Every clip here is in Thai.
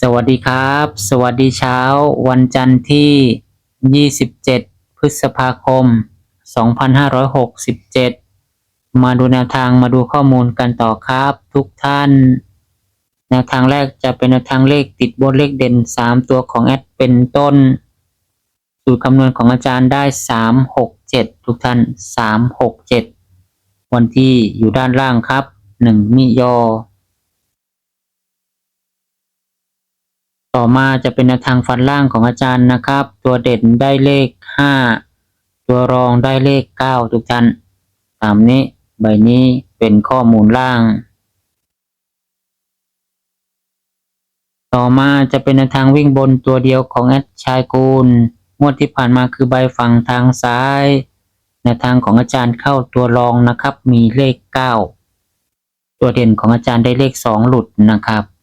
สวัสดีครับ สวัสดีเช้า วันจันทร์ที่ 27 พฤษภาคม 2567 มาดูแนวทางมาดูข้อมูลกันต่อครับ ทุกท่าน แนวทางแรกจะเป็นแนวทางเลขติดบนเลขเด่น 3 ตัวของแอดเป็นต้น สูตรคำนวณของอาจารย์ได้ 3 6 7 ทุกท่าน 3 6 7 วันที่อยู่ด้านล่างครับ 1 มิยอ ต่อมาจะเป็นแนวทางฟันล่างของอาจารย์นะครับ ตัวเด่นได้เลขห้าตัวรองได้เลขเก้าทุกท่านตามนี้ใบนี้เป็นข้อมูลล่าง ต่อมาจะเป็นแนวทางวิ่งบนตัวเดียวของแอดชายกูลงวดที่ผ่านมาคือใบฝั่งทางซ้ายแนวทางของอาจารย์เข้าตัวรองนะครับ มีเลขเก้าตัวเด่นของอาจารย์ได้เลขสองหลุดนะครับ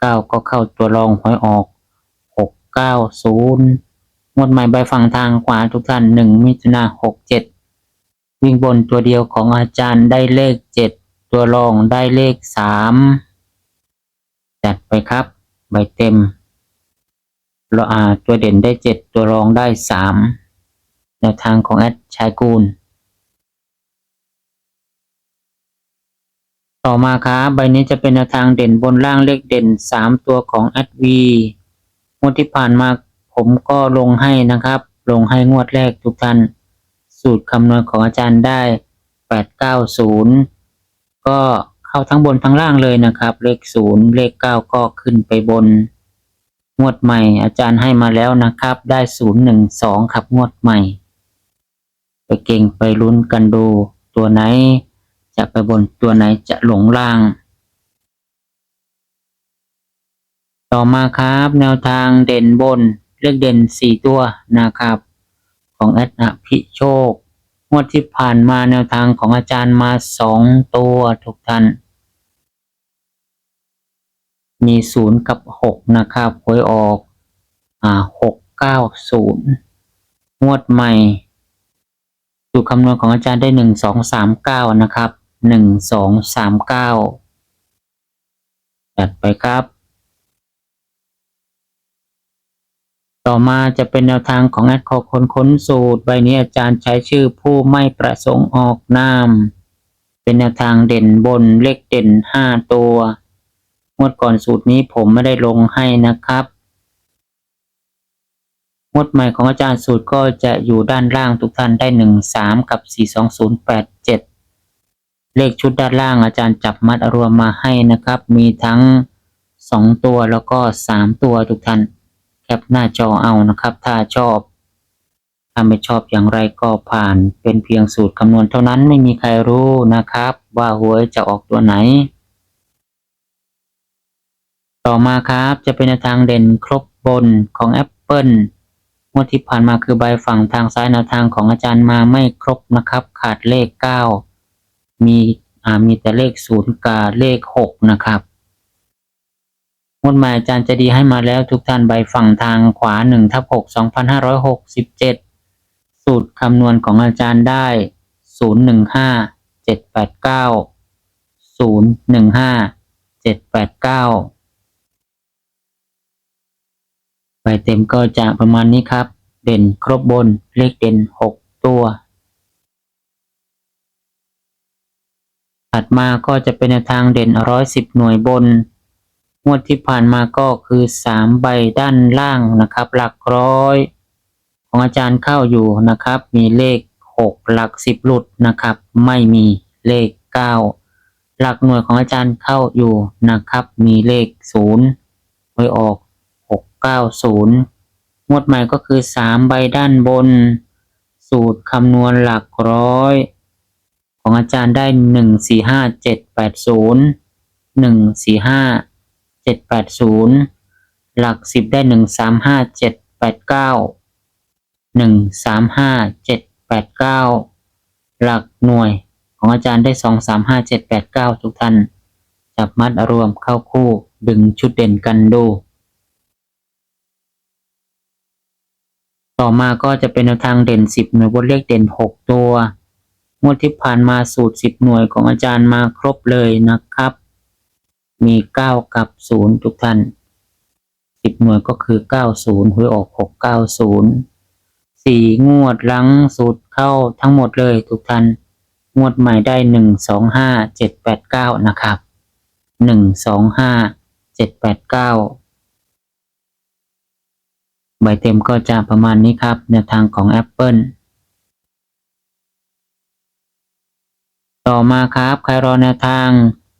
เก้าก็เข้าตัวรองหวยออกหกเก้าศูนย์งวดใหม่ใบฝั่งทางขวาทุกท่านหนึ่งมิถุนาหกเจ็ดวิ่งบนตัวเดียวของอาจารย์ได้เลขเจ็ดตัวรองได้เลขสามจัดไปครับ ใบเต็มเราอาตัวเด่นได้เจ็ดตัวรองได้สามแนวทางของแอดชายกูล ต่อมาครับใบนี้จะเป็นแนวทางเด่นบนล่างเลขเด่นสามตัวของ s v งวดที่ผ่านมาผมก็ลงให้นะครับ ลงให้งวดแรกทุกท่านสูตรคำนวณของอาจารย์ได้แปดเก้าศูนย์ก็เข้าทั้งบนทั้งล่างเลยนะครับ เลขศูนย์เลขเก้าก็ขึ้นไปบน งวดใหม่ อาจารย์ให้มาแล้วนะครับ ได้ศูนย์หนึ่งสองครับงวดใหม่ ไปเก่งไปลุ้นกันดูตัวไหน จะไปบนตัวไหนจะหลงล่าง ต่อมาครับแนวทางเด่นบนเลือกเด่นสี่ตัวนะครับ ของแอดอภิโชคงวดที่ผ่านมาแนวทางของอาจารย์มาสองตัวทุกท่าน มีศูนย์กับหกนะครับหวยออกอ่าหกเก้าศูนย์งวดใหม่สูตรคำนวณของอาจารย์ได้หนึ่งสองสามเก้านะครับ หนึ่งสองสามเก้าจัดไปครับ ต่อมาจะเป็นแนวทางของแอดคอคนค้นสูตร ใบนี้อาจารย์ใช้ชื่อผู้ไม่ประสงค์ออกนาม เป็นแนวทางเด่นบนเลขเด่นห้าตัวงวดก่อนสูตรนี้ผมไม่ได้ลงให้นะครับงวดใหม่ของอาจารย์สูตรก็จะอยู่ด้านล่างทุกท่านได้หนึ่งสามกับสี่สองศูนย์แปดเจ็ด เลขชุดด้านล่างอาจารย์จับมัดรวมมาให้นะครับ มีทั้งสองตัวแล้วก็สามตัวทุกท่านแคปหน้าจอเอานะครับ ถ้าชอบ ถ้าไม่ชอบอย่างไรก็ผ่านเป็นเพียงสูตรคำนวณเท่านั้นไม่มีใครรู้นะครับ ว่าหวยจะออกตัวไหน ต่อมาครับจะเป็นทางเด่นครบบนของ Apple งวดที่ผ่านมาคือใบฝั่งทางซ้ายแนวทางของอาจารย์มาไม่ครบนะครับ ขาดเลข 9 มีอ่ามีแต่เลขศูนย์กับเลขหกนะครับงวดใหม่อาจารย์จะดีให้มาแล้วทุกท่านใบฝั่งทางขวาหนึ่งทับหกสองพันห้าร้อยหกสิบเจ็ดสูตรคำนวณของอาจารย์ได้ศูนย์หนึ่งห้าเจ็ดแปดเก้าศูนย์หนึ่งห้าเจ็ดแปดเก้าใบเต็มก็จะประมาณนี้ครับ เด่นครบบนเลขเด่นหกตัว ถัดมาก็จะเป็นทางเด่นร้อยสิบหน่วยบน งวดที่ผ่านมาก็คือสามใบด้านล่างนะครับ หลักร้อย ของอาจารย์เข้าอยู่นะครับ มีเลขหกหลักสิบหลุดนะครับ ไม่มีเลขเก้าหลักหน่วยของอาจารย์เข้าอยู่นะครับ มีเลขศูนย์ไว้ออกหกเก้าศูนย์งวดใหม่ก็คือสามใบด้านบน สูตรคำนวณหลักร้อย ของอาจารย์ได้หนึ่งสี่ห้าเจ็ดแปดศูนย์หนึ่งสี่ห้าเจ็ดแปดศูนย์หลักสิบได้หนึ่งสามห้าเจ็ดแปดเก้าหนึ่งสามห้าเจ็ดแปดเก้าหลักหน่วยของอาจารย์ได้สองสามห้าเจ็ดแปดเก้าทุกท่าน จับมัดรวมเข้าคู่ดึงชุดเด่นกันดู ต่อมาก็จะเป็นแนวทางเด่นสิบหน่วยบนเลขเด่นหกตัว งวดที่ผ่านมาสูตรสิบหน่วยของอาจารย์มาครบเลยนะครับ มีเก้ากับศูนย์ทุกท่านสิบหน่วยก็คือเก้าศูนย์หวยออกหกเก้าศูนย์สี่งวดหลังสูตรเข้าทั้งหมดเลยทุกท่านงวดใหม่ได้หนึ่งสองห้าเจ็ดแปดเก้านะครับหนึ่งสองห้าเจ็ดแปดเก้าใบเต็มก็จะประมาณนี้ครับแนวทางของ Apple ต่อมาครับใครรอแนวทาง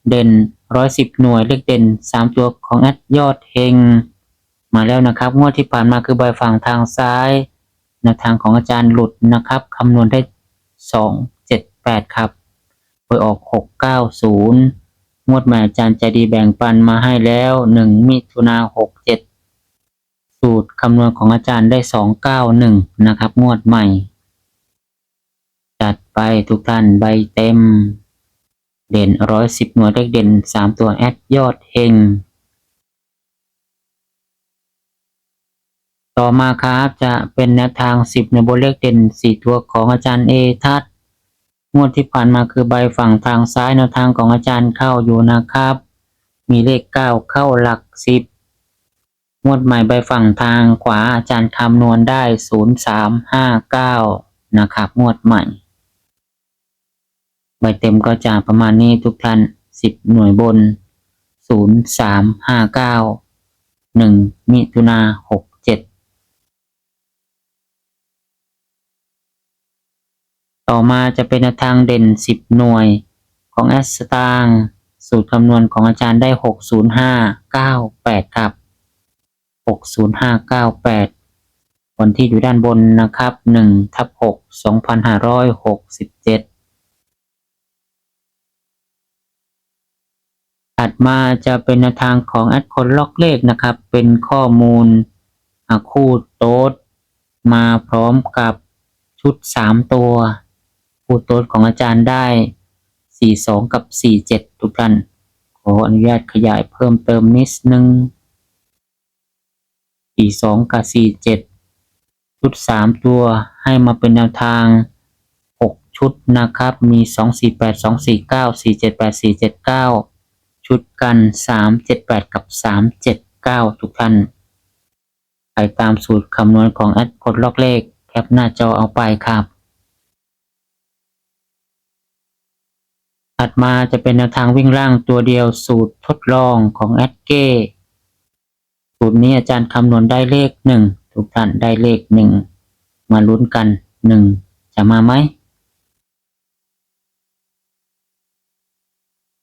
เด่น110หน่วยเลขเด่น3ตัวของแอดยอดเฮงมาแล้วนะครับงวดที่ผ่านมาคือใบฝั่งทางซ้ายแนวทางของอาจารย์หลุดนะครับคำนวณได้2 7 8ครับไปออก690งวดใหม่อาจารย์ใจดีแบ่งปันมาให้แล้ว1มิถุนา67สูตรคำนวณของอาจารย์ได้สองเก้าหนึ่งนะครับงวดใหม่ จัดไปทุกท่านใบเต็ม เด่นร้อยสิบหน่วยเลขเด่นสามตัวแอดยอดเฮงต่อมาครับจะเป็นแนวทางสิบในบนเลขเด่นสี่ตัวของอาจารย์เอทัศน์งวดที่ผ่านมาคือใบฝั่งทางซ้ายแนวทางของอาจารย์เข้าอยู่นะครับ มีเลขเก้าเข้าหลักสิบงวดใหม่ใบฝั่งทางขวาอาจารย์คำนวณได้ศูนย์สามห้าเก้านะครับ งวดใหม่ ใบเต็มก็จะประมาณนี้ทุกท่าน 10 หน่วยบน 0359 1 มิถุนา67 ต่อมาจะเป็นทางเด่น 10 หน่วยของแอสตางสูตรคำนวณของอาจารย์ได้ 60598 ครับ 60598 วันที่อยู่ด้านบนนะครับ1ทับ6 2567 ดมาจะเป็นทางของแอดคนล็อกเลขนะครับ เป็นข้อมูลคู่โต๊ดมาพร้อมกับชุด 3 ตัว คู่โต๊ดของอาจารย์ได้ 42 กับ 47 ทุกท่านขออนุญาตขยายเพิ่มเติมนิดนึง 42 กับ 47 ชุด 3 ตัวให้มาเป็นแนวทาง 6 ชุดนะครับ มี 248 249 478 479 ชุดกันสามเจ็ดแปดกับสามเจ็ดเก้าทุกท่านไปตามสูตรคำนวณของแอดกดล็อกเลขแคปหน้าจอเอาไปครับ ถัดมาจะเป็นแนวทางวิ่งล่างตัวเดียวสูตรทดลองของแอดเก้สูตรนี้อาจารย์คำนวณได้เลขหนึ่งทุกท่านได้เลขหนึ่งมาลุ้นกันหนึ่งจะมาไหม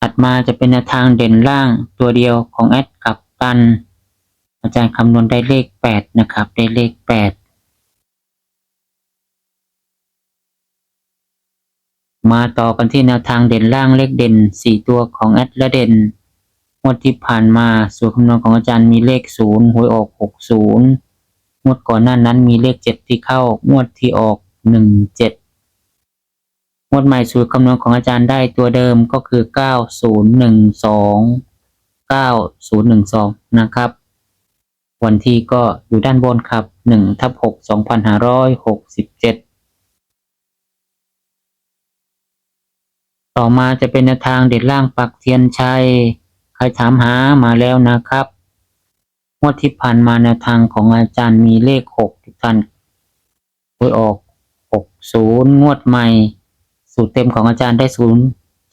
ถัดมาจะเป็นแนวทางเด่นล่างตัวเดียวของแอดกับตัน อาจารย์คำนวณได้เลขแปดนะครับ ได้เลขแปดมาต่อกันที่แนวทางเด่นล่างเลขเด่นสี่ตัวของแอดและเด่นงวดที่ผ่านมาสูตรคำนวณของอาจารย์มีเลขศูนย์หวยออกหกศูนย์งวดก่อนหน้านั้นมีเลขเจ็ดที่เข้างวดที่ออกหนึ่งเจ็ด วดใหม่สูตรคำนวณของอาจารย์ได้ตัวเดิมก็คือเก้าศูนย์หนึ่งสองเก้าศูนย์หนึ่งสองนะครับ วันที่ก็อยู่ด้านบนครับหนึ่งทับหกสองพันห้าร้อยหกสิบเจ็ดต่อมาจะเป็นแนวทางเด็ดล่างปักเทียนชัย ใครถามหามาแล้วนะครับงวดที่ผ่านมาแนวทางของอาจารย์มีเลขหกทุกท่านหวยออกหกศูนย์งวดใหม่ สูตรเต็มของอาจารย์ได้ศูนย์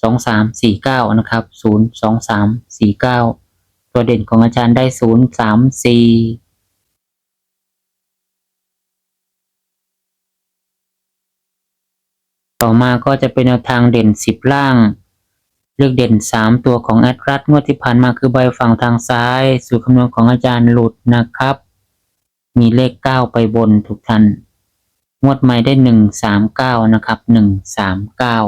สองสามสี่เก้านะครับศูนย์สองสามสี่เก้าตัวเด่นของอาจารย์ได้ศูนย์สามสี่ต่อมาก็จะเป็นแนวทางเด่นสิบล่าง เลือกเด่นสามตัวของแอดรัดงวดที่ผ่านมาคือใบฝั่งทางซ้าย สูตรคำนวณของอาจารย์หลุดนะครับ มีเลขเก้าไปบนทุกท่าน งวดใหม่ได้หนึ่งสามเก้านะครับหนึ่งสามเก้า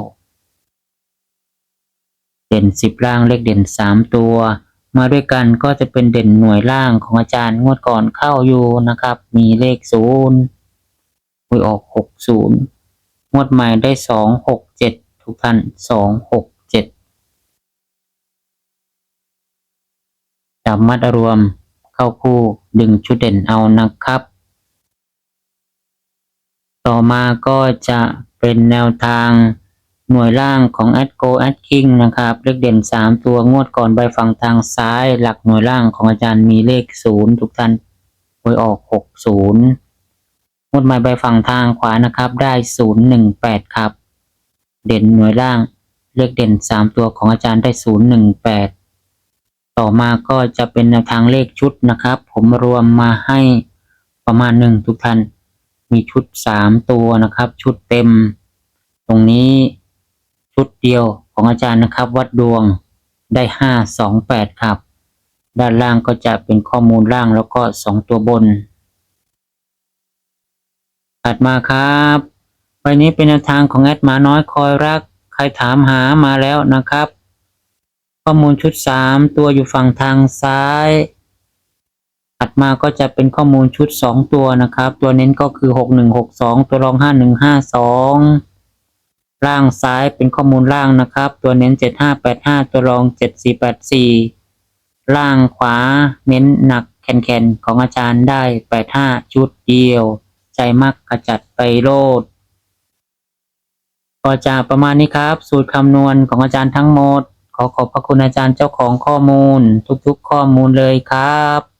ด่นสิบล่างเลขเด่นสามตัว มาด้วยกันก็จะเป็นเด่นหน่วยล่างของอาจารย์งวดก่อนเข้าอยู่นะครับ มีเลขศูนย์หวยออกหกศูนย์งวดใหม่ได้สองหกเจ็ดทุกท่านสองหกเจ็ดจับมัดรวมเข้าคู่ดึงชุดเด่นเอานะครับ ต่อมาก็จะเป็นแนวทางหน่วยล่างของ a d Go a d King นะครับเลขเด่น 3 ตัวงวดก่อนใบฝั่งทางซ้าย หลักหน่วยล่างของอาจารย์มีเลข 0 ทุกท่านหวยออก 60งวดใหม่ใบฝั่งทางขวานะครับได้ 018 ครับ เด่นหน่วยล่างเลขเด่น 3 ตัวของอาจารย์ได้ 018 ต่อมาก็จะเป็นแนวทางเลขชุดนะครับ ผมรวมมาให้ประมาณหนึ่งทุกท่าน มีชุดสามตัวนะครับ ชุดเต็ม ตรงนี้ชุดเดียวของอาจารย์นะครับ วัดดวงได้ห้าสองแปดครับ ด้านล่างก็จะเป็นข้อมูลล่างแล้วก็สองตัวบนถัดมาครับใบนี้เป็นแนวทางของแอดหมาน้อยคอยรัก ใครถามหามาแล้วนะครับ ข้อมูลชุดสามตัวอยู่ฝั่งทางซ้าย ถัดมาก็จะเป็นข้อมูลชุดสองตัวนะครับ ตัวเน้นก็คือหกหนึ่งหกสองตัวรองห้าหนึ่งห้าสองล่างซ้ายเป็นข้อมูลล่างนะครับ ตัวเน้นเจ็ดห้าแปดห้าตัวรองเจ็ดสี่แปดสี่ล่างขวาเน้นหนักแขนๆของอาจารย์ได้แปดห้าชุดเดียว ใจมักกระจัดไปโลดก็จะประมาณนี้ครับ สูตรคำนวณของอาจารย์ทั้งหมด ขอขอบพระคุณอาจารย์เจ้าของข้อมูล ทุกๆ ข้อมูลเลยครับ